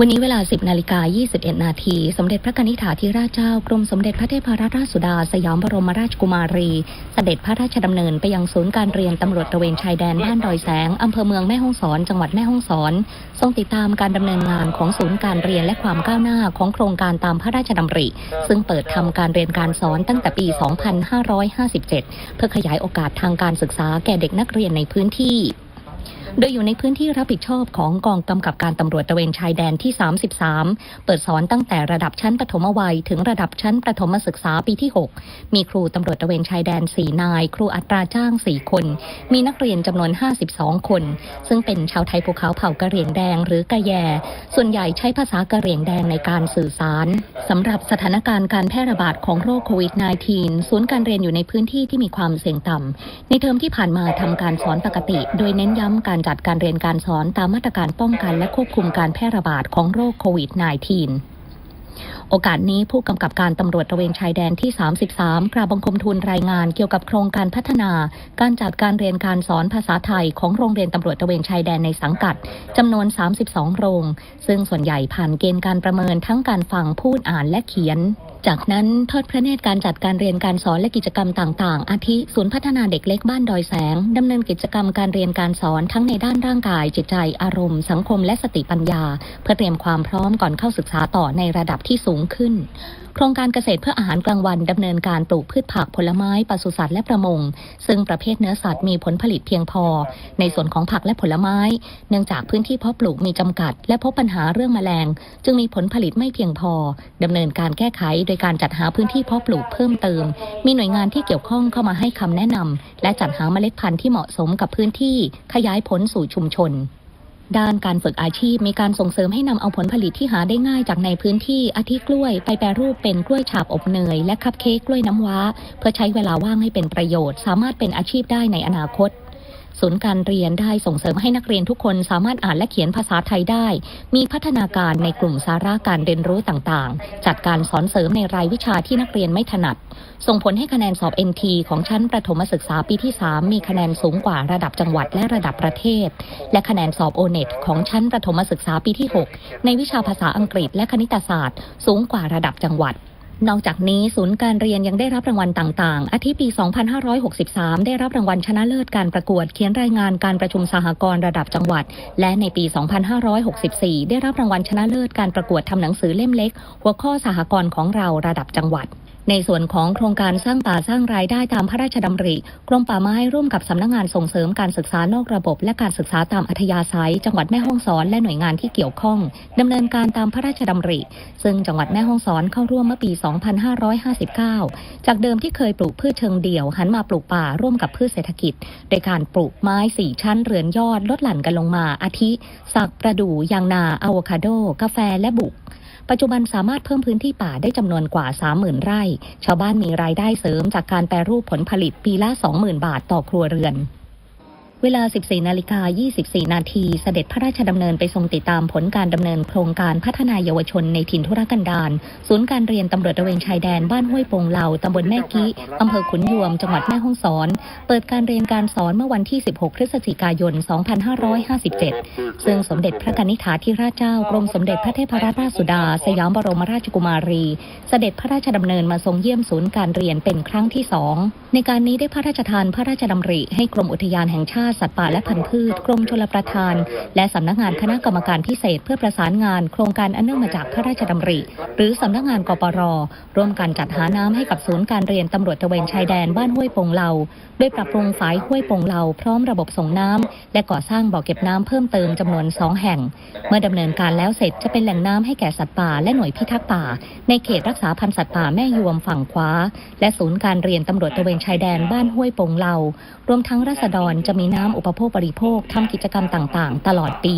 วันนี้เวลา 10 นาฬิกา 21 นาที สมเด็จพระนิธิถาธิราชเจ้ากรมสมเด็จพระเทพรัตนราชสุดา สยามบรมราชกุมารี เสด็จพระราชดำเนินไปยังศูนย์การเรียนตำรวจตระเวนชายแดนบ้านดอยแสงอำเภอเมืองแม่ฮ่องสอน จังหวัดแม่ฮ่องสอน ทรงติดตามการดำเนินงานของศูนย์การเรียนและความก้าวหน้าของโครงการตามพระราชดำริ ซึ่งเปิดทำการเรียนการสอนตั้งแต่ปี 2557 เพื่อขยายโอกาสทางการศึกษาแก่เด็กนักเรียนในพื้นที่ โดยอยู่ในพื้นที่รับผิดชอบของกองกำกับการตำรวจตระเวนชายแดนที่ 33 เปิดสอนตั้งแต่ระดับชั้นประถมวัย ถึงระดับชั้นประถมศึกษาปีที่ 6 มีครูตำรวจตระเวนชายแดน 4 นาย ครูอัตราจ้าง 4 คน มีนักเรียนจำนวน 52 คน ซึ่งเป็นชาวไทยภูเขาเผ่ากะเหรี่ยงแดงหรือกะแย ส่วนใหญ่ใช้ภาษากะเหรี่ยงแดงในการสื่อสารสำหรับสถานการณ์การแพร่ระบาดของโรคโควิด -19 ศูนย์การเรียนอยู่ในพื้นที่ที่มีความเสี่ยงต่ำในเทอมที่ผ่านมาทำการสอนปกติ โดยเน้นย้ำการจัดการเรียนการสอนตามมาตรการป้องกันและควบคุมการแพร่ระบาดของโรคโควิด -19 โอกาสนี้ผู้กำกับการตำรวจตระเวนชายแดนที่ 33 กราบบังคมทูลรายงานเกี่ยวกับโครงการพัฒนา การจัดการเรียนการสอนภาษาไทยของโรงเรียนตำรวจตระเวนชายแดนในสังกัดจำนวน 32 โรง ซึ่งส่วนใหญ่ผ่านเกณฑ์การประเมินทั้งการฟังพูดอ่านและเขียนจากนั้นทอดพระเนตรการจัดการเรียนการสอนและกิจกรรมต่างๆ อาทิศูนย์พัฒนาเด็กเล็กบ้านดอยแสงดำเนินกิจกรรมการเรียนการสอนทั้งในด้านร่างกาย จิตใจ อารมณ์ สังคมและสติปัญญา เพื่อเตรียมความพร้อมก่อนเข้าศึกษาต่อในระดับที่สูงขึ้น โครงการเกษตรเพื่ออาหารกลางวันดำเนินการปลูกพืชผักผลไม้ปศุสัตว์และประมง ซึ่งประเภทเนื้อสัตว์มีผลผลิตเพียงพอ ในส่วนของผักและผลไม้ เนื่องจากพื้นที่เพาะปลูกมีจำกัด และพบปัญหาเรื่องแมลง จึงมีผลผลิตไม่เพียงพอดำเนินการแก้ไขโดยการจัดหาพื้นที่เพาะปลูกเพิ่มเติม มีหน่วยงานที่เกี่ยวข้องเข้ามาให้คำแนะนำและจัดหาเมล็ดพันธุ์ที่เหมาะสมกับพื้นที่ขยายผลสู่ชุมชน ด้านการฝึกอาชีพมีการส่งเสริมให้นำเอาผลผลิตที่หาได้ง่ายจากในพื้นที่อาทิกล้วย ไปแปรรูปเป็นกล้วยฉาบอบเนย และคัพเค้กกล้วยน้ำว้า เพื่อใช้เวลาว่างให้เป็นประโยชน์ สามารถเป็นอาชีพได้ในอนาคต ศูนย์การเรียนได้ส่งเสริมให้นักเรียนทุกคนสามารถอ่านและเขียนภาษาไทยได้ มีพัฒนาการในกลุ่มสาระการเรียนรู้ต่างๆ จัดการสอนเสริมในรายวิชาที่นักเรียนไม่ถนัด ส่งผลให้คะแนนสอบ NT ของชั้นประถมศึกษาปีที่ 3 มีคะแนนสูงกว่าระดับจังหวัดและระดับประเทศ และคะแนนสอบ O-NET ของชั้นประถมศึกษาปีที่ 6 ในวิชาภาษาอังกฤษและคณิตศาสตร์ สูงกว่าระดับจังหวัด นอกจากนี้ศูนย์การเรียนยังได้รับรางวัลต่างๆ อาทิปี 2563 ได้รับรางวัลชนะเลิศการประกวดเขียนรายงานการประชุมสหกรณ์ระดับจังหวัด และในปี 2564 ได้รับรางวัลชนะเลิศการประกวดทำหนังสือเล่มเล็ก หัวข้อสหกรณ์ของเราระดับจังหวัด ในส่วนของโครงการสร้างป่าสร้างรายได้ตามพระราชดำริกรมป่าไม้ร่วมกับสำนักงานส่งเสริมการศึกษานอกระบบ และการศึกษาตามอัธยาศัย จังหวัดแม่ฮ่องสอนและหน่วยงานที่เกี่ยวข้องดำเนินการตามพระราชดำริ ซึ่งจังหวัดแม่ฮ่องสอนเข้าร่วมเมื่อปี 2559 จากเดิมที่เคยปลูกพืชเชิงเดี่ยวหันมาปลูกป่าร่วมกับพืชเศรษฐกิจ โดยการปลูกไม้สี่ชั้นเรือนยอดลดหลั่นกันลงมาอาทิ สักประดู่ยางนาอะโวคาโด กาแฟและบุก ปัจจุบันสามารถเพิ่มพื้นที่ป่าได้จำนวนกว่า 30,000 ไร่ ชาวบ้านมีรายได้เสริมจากการแปรรูปผลผลิตปีละ 20,000 บาทต่อครัวเรือน เวลา 14 นาฬิกา 24 นาที เสด็จพระราชดำเนินไปทรงติดตามผลการดำเนินโครงการพัฒนาเยาวชนในถิ่นธุรกันดาร ศูนย์การเรียนตำรวจตระเวนชายแดนบ้านห้วยโป่งเหล่าตำบลแม่กี้อำเภอขุนยวม จังหวัดแม่ฮ่องสอน เปิดการเรียนการสอนเมื่อวันที่ 16 พฤศจิกายน 2557 ซึ่งสมเด็จพระนิธิถาธิราชเจ้ากรมสมเด็จพระเทพรัตนราชสุดา สยามบรมราชกุมารี เสด็จพระราชดำเนินมาทรงเยี่ยมศูนย์การเรียนเป็นครั้งที่สองในการนี้ได้พระราชทานพระราชดำริให้กรมอุทยานแห่งชาติสัตว์ป่าและพันธุ์พืชกรมชลประทาน และสำนักงานคณะกรรมการพิเศษเพื่อประสานงาน โครงการอันเนื่องมาจากพระราชดำริ หรือสำนักงานกปรร่วมกันจัดหาน้ำให้กับศูนย์การเรียนตำรวจตะเวนชายแดนบ้านห้วยปงเหลาโดยปรับปรุงฝายห้วยปงเหลาพร้อมระบบส่งน้ำและก่อสร้างบ่อเก็บน้ำเพิ่มเติมจำนวนสองแห่ง เมื่อดำเนินการแล้วเสร็จจะเป็นแหล่งน้ำให้แก่สัตว์ป่าและหน่วยพิทักษ์ป่า ในเขตรักษาพันธุ์สัตว์ป่าแม่ยวมฝั่งขวา และศูนย์การเรียนตำรวจตะเวนชายแดนบ้านห้วยปงเหลารวมทั้งรัษฎรจะมีน้ำอุปโภคบริโภคทำกิจกรรมต่างๆ ตลอดปี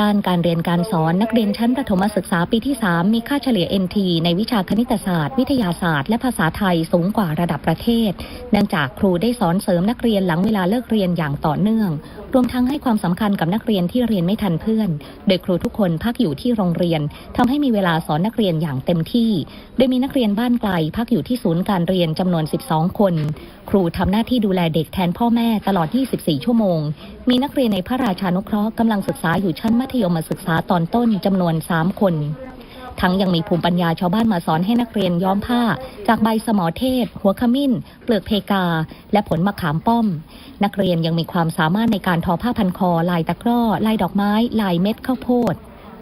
ด้านการเรียนการสอนนักเรียนชั้นประถมศึกษาปีที่ 3 มีค่าเฉลี่ย NT ในวิชาคณิตศาสตร์ วิทยาศาสตร์ และภาษาไทยสูงกว่าระดับประเทศ เนื่องจากครูได้สอนเสริมนักเรียนหลังเวลาเลิกเรียนอย่างต่อเนื่อง รวมทั้งให้ความสำคัญกับนักเรียนที่เรียนไม่ทันเพื่อน โดยครูทุกคนพักอยู่ที่โรงเรียนทำให้มีเวลาสอนนักเรียนอย่างเต็มที่ โดยมีนักเรียนบ้านไกลพักอยู่ที่ศูนย์การเรียนจำนวน 12 คน ครูทำหน้าที่ดูแลเด็กแทนพ่อแม่ตลอด 24 ชั่วโมง มีนักเรียนในพระราชานุเคราะห์กำลังศึกษาอยู่ชั้นมัธยมศึกษาตอนต้นจำนวน 3 คน ทั้งยังมีภูมิปัญญาชาวบ้านมาสอนให้นักเรียนย้อมผ้า จากใบสมอเทศ หัวขมิ้น เปลือกเพกา และผลมะขามป้อม นักเรียนยังมีความสามารถในการทอผ้าพันคอ ลายตะกร้อ ลายดอกไม้ ลายเม็ดข้าวโพด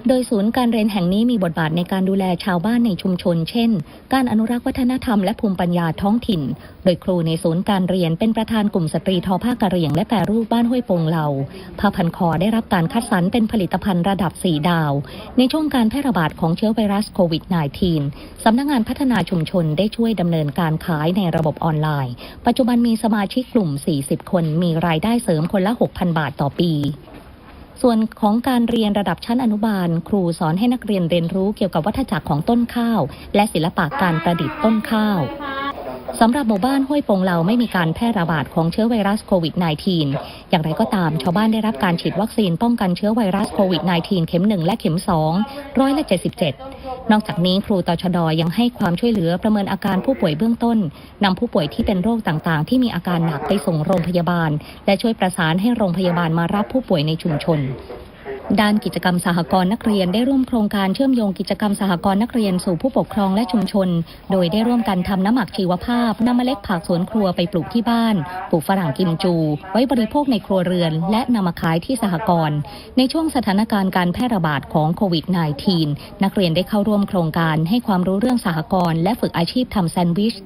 โดยศูนย์การเรียนแห่งนี้มีบทบาทในการดูแลชาวบ้านในชุมชน เช่น การอนุรักษ์วัฒนธรรมและภูมิปัญญาท้องถิ่น โดยครูในศูนย์การเรียนเป็นประธานกลุ่มสตรีทอผ้ากะเหรี่ยงและแปรรูปบ้านห้วยโปงเหล่าผ้าพันคอได้รับการคัดสรรเป็นผลิตภัณฑ์ระดับ 4 ดาว ในช่วงการแพร่ระบาดของเชื้อไวรัสโควิด -19 สำนักงานพัฒนาชุมชนได้ช่วยดำเนินการขายในระบบออนไลน์ ปัจจุบันมีสมาชิกกลุ่ม 40 คน มีรายได้เสริมคนละ 6,000 บาทต่อปี ส่วนของการเรียนระดับชั้นอนุบาล ครูสอนให้นักเรียนเรียนรู้เกี่ยวกับวัฏจักรของต้นข้าว และศิลปะการประดิษฐ์ต้นข้าว สำหรับหมู่บ้านห้วยปงเหลาไม่มีการแพร่ระบาดของเชื้อไวรัสโควิด -19 อย่างไรก็ตามชาวบ้านได้รับการฉีดวัคซีนป้องกันเชื้อไวรัสโควิด -19 เข็ม 1 และเข็ม 2 ร้อยละ 77 นอกจากนี้ครูตชดยังให้ความช่วยเหลือประเมินอาการผู้ป่วยเบื้องต้นนำผู้ป่วยที่เป็นโรคต่างๆ ที่มีอาการหนักไปส่งโรงพยาบาล และช่วยประสานให้โรงพยาบาลมารับผู้ป่วยในชุมชน ด้านกิจกรรมสหกรณ์นักเรียนได้ร่วมโครงการเชื่อมโยงกิจกรรมสหกรณ์นักเรียนสู่ผู้ปกครองและชุมชน โดยได้ร่วมกันทำน้ำหมักชีวภาพนำเมล็ดผักสวนครัวไปปลูกที่บ้าน ปลูกฝรั่งกิมจู ไว้บริโภคในครัวเรือน และนำมาขายที่สหกรณ์ในช่วงสถานการณ์การแพร่ระบาดของโควิด -19 นักเรียนได้เข้าร่วมโครงการให้ความรู้เรื่องสหกรณ์และฝึกอาชีพทำแซนด์วิช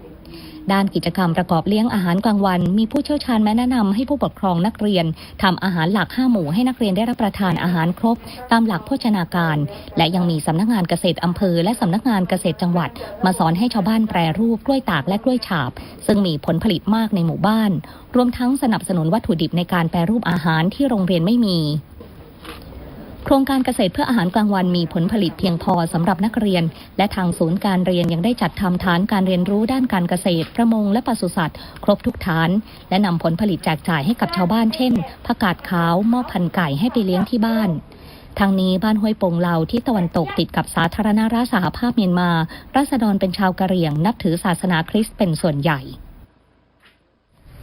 ด้านกิจกรรมประกอบเลี้ยงอาหารกลางวัน มีผู้เชี่ยวชาญแนะนำให้ผู้ปกครองนักเรียนทำอาหารหลักห้าหมู่ให้นักเรียนได้รับประทานอาหารครบ ตามหลักโภชนาการ และยังมีสำนักงานเกษตรอำเภอและสำนักงานเกษตรจังหวัด มาสอนให้ชาวบ้านแปรรูปกล้วยตากและกล้วยฉาบ ซึ่งมีผลผลิตมากในหมู่บ้าน รวมทั้งสนับสนุนวัตถุดิบในการแปรรูปอาหารที่โรงเรียนไม่มี โครงการเกษตรเพื่ออาหารกลางวันมีผลผลิตเพียงพอสำหรับนักเรียน และทางศูนย์การเรียนยังได้จัดทำฐานการเรียนรู้ด้านการเกษตร ประมงและปศุสัตว์ ครบทุกฐาน และนำผลผลิตแจกจ่ายให้กับชาวบ้านเช่นผักกาดขาวหม้อพันไก่ให้ไปเลี้ยงที่บ้านทางนี้บ้านห้วยโปงเหลาที่ตะวันตกติดกับสาธารณรัฐสหภาพเมียนมา ราษฎรเป็นชาวกะเหรี่ยง นับถือศาสนาคริสต์เป็นส่วนใหญ่